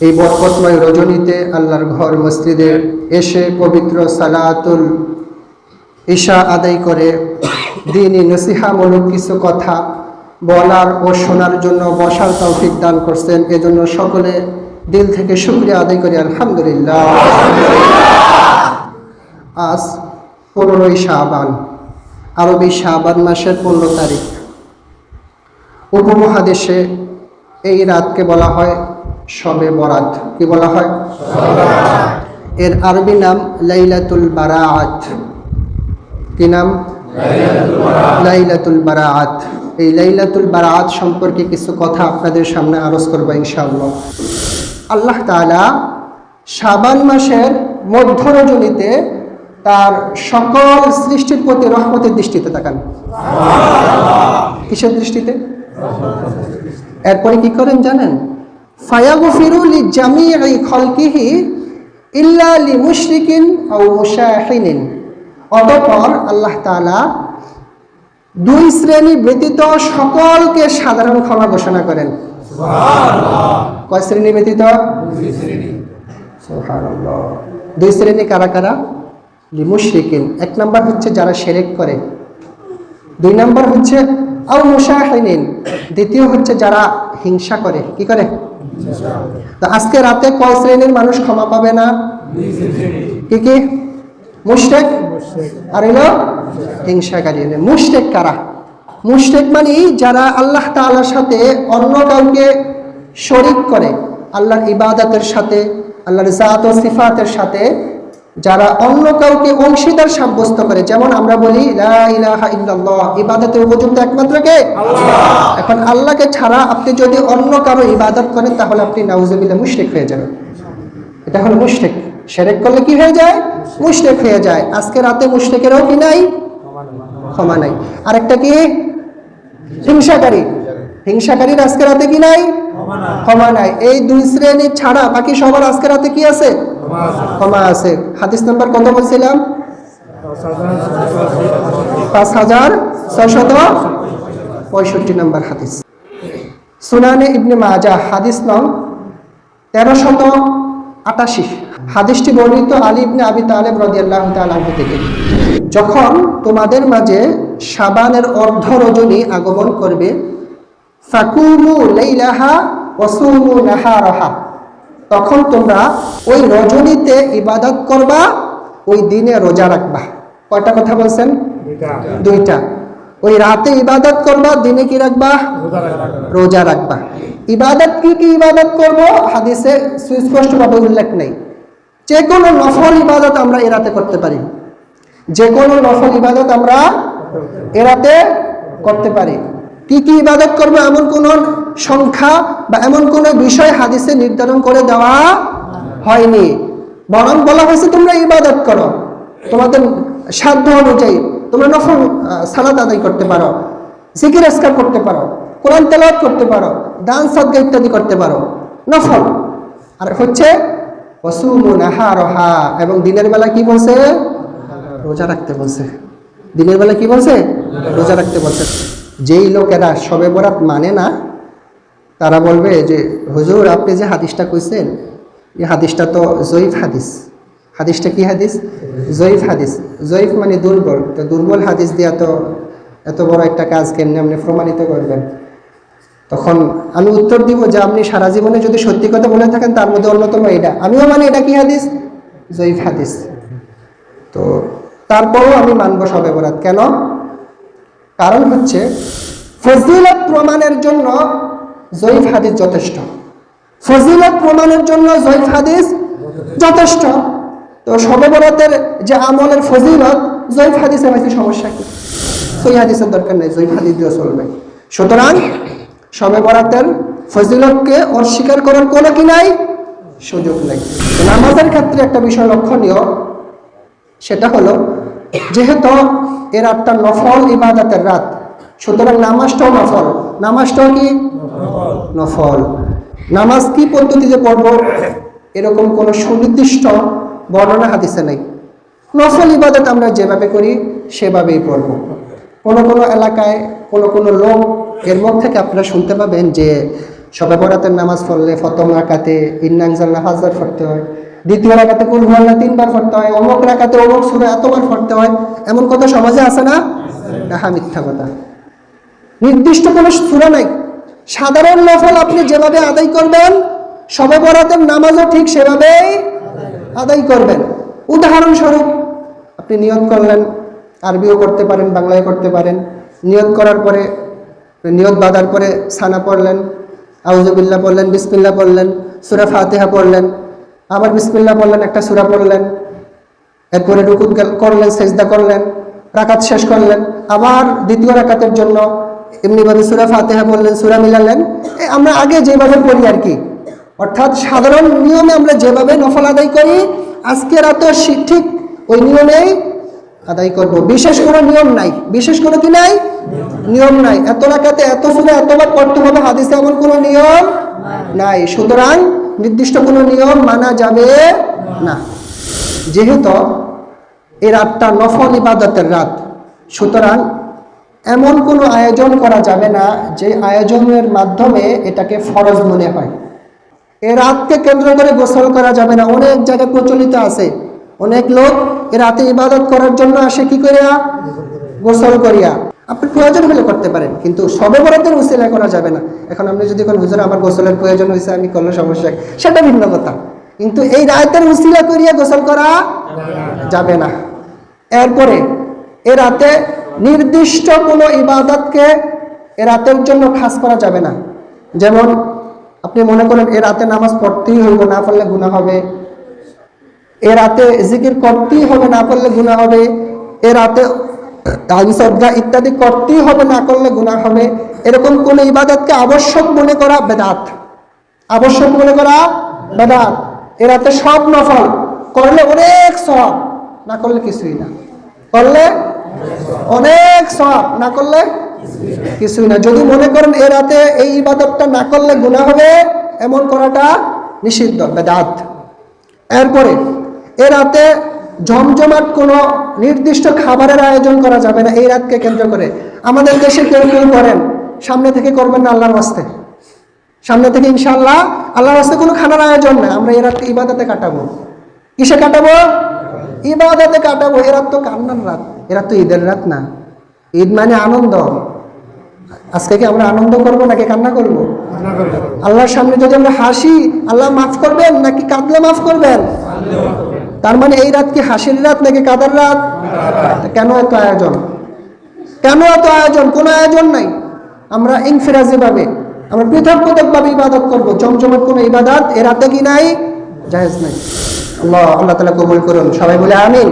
এই বরকতময় রজনীতে আল্লাহর ঘর মসজিদে এসে পবিত্র সালাতুল ঈশা আদায় করে দিনই নসিহামূলক কিছু কথা বলার ও শোনার জন্য বসার তৌফিক দান করছেন। এজন্য সকলে দিল থেকে শুক্রিয়া আদায় করি। আলহামদুলিল্লাহ। আজ পনেরোই শাহবান আরবি শাহবান মাসের পনেরো তারিখ। উপমহাদেশে এই রাতকে বলা হয় শবে বরাত। কি বলা হয়? এর আরবি নাম লাইলাতুল বারাআত। কি নাম? লাইলাতুল বারাআত। এই লাইলাতুল বারাআত সম্পর্কে কিছু কথা আপনাদের সামনে আরজ করব ইনশাআল্লাহ। আল্লাহ তাআলা শাবান মাসের মধ্য রজনীতে তার সকল সৃষ্টির প্রতি রহমতের দৃষ্টিতে তাকান। কিসের দৃষ্টিতে? এরপরে কি করেন জানেন? ফায়াগুফিরু লি জামিই খলকিহি ইল্লা লি মুশরিকিন আও মুশাহিনিন। অতঃপর আল্লাহ তাআলা দুই শ্রেণি ব্যতীত সকলকে সাধারণ ক্ষমা ঘোষণা করেন। কয় শ্রেণি ব্যতীত। দুই শ্রেণি। কারা কারা? মুশরিকিন এক নাম্বার হচ্ছে যারা সেরেক করে। দুই নাম্বার হচ্ছে আও মুশাহিনিন। দ্বিতীয় হচ্ছে যারা হিংসা করে। কি করে? আজকে রাতে কয় শ্রেণির মানুষ ক্ষমা পাবে না? কি কি? মুস্টেক আর এলো? হিংসাকারী। মুস্টেক কারা? মুস্টেক মানে যারা আল্লাহ তালার সাথে অন্য কাউকে শরিক করে, আল্লাহর ইবাদতের সাথে, আল্লাহর জাত ও সিফাতের সাথে যারা অন্য কাউকে অংশীদার সাব্যস্ত করে যেমন আমরা বলি ইবাদতের উপযুক্ত একমাত্র কে? এখন আল্লাহকে ছাড়া আপনি যদি অন্য কারও ইবাদত করেন তাহলে আপনি নাউজুবিল্লাহ মুশরিক হয়ে যাবেন। এটা হলো মুশরিক। সেরেক করলে কি হয়ে যায়? মুশরিক হয়ে যায়। আজকে রাতে মুশরিকেরও কি নাই? ক্ষমা নাই। আরেকটা কি? হিংসাকারী। হিংসাকারীর আজকে রাতে কি নাই? ক্ষমা নাই। এই দুই শ্রেণির ছাড়া বাকি সবার আজকে রাতে কি আছে? ক্ষমা আছে। হাদিস নাম্বার কত বলছিলাম? পাঁচ হাজার ছয়শত পঁয়ষট্টি নম্বর হাদিস। সুনানে ইবনে মাজা হাদিস নং তেরোশত আটাশি। হাদিসটি বর্ণিত আলী ইবনে আবি তালেব রদিয়াল্লাহ তালাহ থেকে। যখন তোমাদের মাঝে সাবানের অর্ধ রজনী আগমন করবে, ফাকুমু লাইলাহা ওয়াসুমু নাহারাহা। তখন তোমরা ওই রজনীতে ইবাদত করবা ওই দিনে রোজা রাখবা। কয়টা কথা বলছেন? দুইটা। ওই রাতে ইবাদত করবা দিনে কি রাখবা? রোজা রাখবা। ইবাদত কি কি ইবাদত করব? হাদিসে সুস্পষ্টভাবে উল্লেখ নেই। যে কোনো নফল ইবাদত আমরা এরাতে করতে পারি। যে কোনো নফল ইবাদত আমরা এরাতে করতে পারি। কি কি ইবাদত করব এমন কোন সংখ্যা বা এমন কোন বিষয় হাদিসে নির্ধারণ করে দেওয়া হয়নি। বরং বলা হয়েছে তোমরা ইবাদত করো। তোমাদের সাধ্য অনুযায়ী তোমরা নফল সালাত আদায় করতে পারো, জিকির আসকার করতে পারো, কোরআন তেলাওয়াত করতে পারো, দান সদ্গা ইত্যাদি করতে পারো। নফল। আর হচ্ছে এবং দিনের বেলা কি বলছে? রোজা রাখতে বলছে। দিনের বেলা কি বলছে? রোজা রাখতে বলছে। যেই লোকেরা সবে বরাত মানে না, তারা বলবে যে, হুজুর, আপনি যে হাদিসটা কইছেন, এই হাদিসটা তো জয়ীফ হাদিস। হাদিসটা কি হাদিস? জয়ীফ হাদিস। জয়ীফ মানে দুর্বল। তো দুর্বল হাদিস দিয়া তো এত বড় একটা কাজ কেমনি আপনি প্রমাণিত করবেন? তখন আমি উত্তর দিব যে, আপনি সারা জীবনে যদি সত্যি কথা বলে থাকেন, তার মধ্যে অন্যতম এটা। আমিও মানে এটা কি হাদিস? জয়ীফ হাদিস। তো তারপরেও আমি মানব সবে বরাত। কেন? কারণ হচ্ছে ফজিলত প্রমাণের জন্য জয়ীফ হাদিস যথেষ্ট। ফজিলত প্রমাণের জন্য জয়ীফ হাদিস যথেষ্ট। তো সবে যে আমলের ফজিলত, জয়ীফ হাদিসের হয়তো সমস্যা কি? সই হাদিসের দরকার নেই, জয়ীফ হাদিস দিয়ে চলবে। সুতরাং সবে বরাতের ফজিলতকে অস্বীকার করার কোনো কি নাই? সুযোগ নেই। নামাজের ক্ষেত্রে একটা বিষয় লক্ষণীয়, সেটা হলো, যেহেতু এর একটা নফল, ইবাদতের রাত। সুতরাং নামাজটাও নফল। নামাজটাও কি? নফল। নামাজ কি পদ্ধতিতে পড়ব? এরকম কোনো সুনির্দিষ্ট বর্ণনা হাদিসে নেই। নফল ইবাদত আমরা যেভাবে করি, সেভাবেই পড়ব। কোনো কোনো এলাকায় কোনো কোনো লোক এর মুখ থেকে আপনারা শুনতে পাবেন যে সবে বরাতের নামাজ পড়লে প্রথম রাকাতে ইন্নাংজাল্লা হাজার পড়তে হয়। দ্বিতীয় রাকাতে কুল হুয়াল্লা তিনবার পড়তে হয়? অমুক রাকাতে অমুক সুরে এতবার পড়তে হয়? এমন কথা সমাজে আছে না? হ্যাঁ মিথ্যা কথা। নির্দিষ্ট কোনো সুরা নাই। সাধারণ নফল আপনি যেভাবে আদায় করবেন, সবে নামাজও ঠিক সেভাবেই আদায় করবেন। উদাহরণস্বরূপ, আপনি নিয়ত করলেন, আরবিও করতে পারেন, বাংলায় করতে পারেন। নিয়ত করার পরে, নিয়ত বাঁধার পরে সানা পড়লেন আউজবিল্লা পড়লেন বিসমিল্লা পড়লেন, সুরা ফাতেহা পড়লেন। আবার বিসমিল্লা পড়লেন একটা সুরা পড়লেন। এরপরে রুকুত করলেন, সেজদা করলেন, রাকাত শেষ করলেন। আবার দ্বিতীয় রাকাতের জন্য এমনিভাবে সুরা ফাতেহা বললেন, সুরা মিলালেন। আমরা আগে যেভাবে পড়ি আর কি। অর্থাৎ সাধারণ নিয়মে আমরা যেভাবে নফল আদায় করি, আজকে রাতে ঠিক ওই নিয়মেই আদায় করব। বিশেষ কোনো নিয়ম নাই। বিশেষ কোনো কি নাই? নিয়ম নাই। এত রাকাতে, এত সুরা এতবার পড়তে হবে, হাদিসে এমন কোনো নিয়ম নাই। সুতরাং নির্দিষ্ট কোনো নিয়ম মানা যাবে না। যেহেতু এই রাতটা নফল ইবাদতের রাত, সুতরাং এমন কোনো আয়োজন করা যাবে না যে আয়োজনের মাধ্যমে এটাকে ফরজ মনে হয়। এ রাতকে কেন্দ্র করে গোসল করা যাবে না। অনেক জায়গায় প্রচলিত আছে। অনেক লোক এ রাতে ইবাদত করার জন্য আসে কি করিয়া? গোসল করিয়া। আপনি প্রয়োজন হলে করতে পারেন, কিন্তু সবে বরাতের উসিলা করা যাবে না। এখন আপনি যদি কোন হুজুর আমার গোসলের প্রয়োজন হয়েছে আমি করলে সমস্যা সেটা ভিন্ন কথা। কিন্তু এই রাতের উসিলা করিয়া গোসল করা যাবে না। এরপরে, এ রাতে নির্দিষ্ট কোনো ইবাদতকে এ রাতের জন্য খাস করা যাবে না। যেমন, আপনি মনে করেন এ রাতে নামাজ পড়তেই হইব, না পড়লে গুণা হবে। এ রাতে জিকির করতেই হবে, না পড়লে গুণা হবে। এ রাতে শ্রদ্ধা ইত্যাদি করতেই হবে, না করলে গুণা হবে। এরকম কোন ইবাদতকে আবশ্যক মনে করা বেদাত। আবশ্যক মনে করা বেদাত। এ রাতে সব নফল। করলে অনেক সব না করলে কিছুই না। করলে অনেক সব না করলে কিছুই না। যদি মনে করেন এ রাতে এই ইবাদতটা না করলে গুণা হবে, এমন করাটা নিষিদ্ধ, বেদাত। এরপরে এ রাতে জমজমাট কোনো নির্দিষ্ট খাবারের আয়োজন করা যাবে না এই রাতকে কেন্দ্র করে। আমাদের দেশে কেউ কেউ করেন, সামনে থেকে করবেন না আল্লাহর বাস্তে সামনে থেকে ইনশাল্লাহ আল্লাহর বাস্তে কোনো খানার আয়োজন না, আমরা এ রাতকে ইবাদতে কাটাবো। কিসে কাটাবো? ইবাদতে কাটাবো। এ রাত তো কান্নার রাত, এ রাত তো ঈদের রাত না। ঈদ মানে আনন্দ। আজকে কি আমরা আনন্দ করব নাকি কান্না করব? আল্লাহর সামনে যদি আমরা হাসি, আল্লাহ মাফ করবেন নাকি কাঁদলে মাফ করবেন? তার মানে এই রাত কি হাসির রাত নাকি কাদার রাত? কেন এত আয়োজন? কেন এত আয়োজন? কোনো আয়োজন নাই। আমরা ইনফিরাজি ভাবে, আমরা পৃথক পৃথক ভাবে ইবাদত করব। চমচমট কোনো ইবাদত এ রাতে কি নাই? জাহেজ নাই। আল্লাহ আল্লাহ তালা কবুল করুন। সবাই বলে আমিন।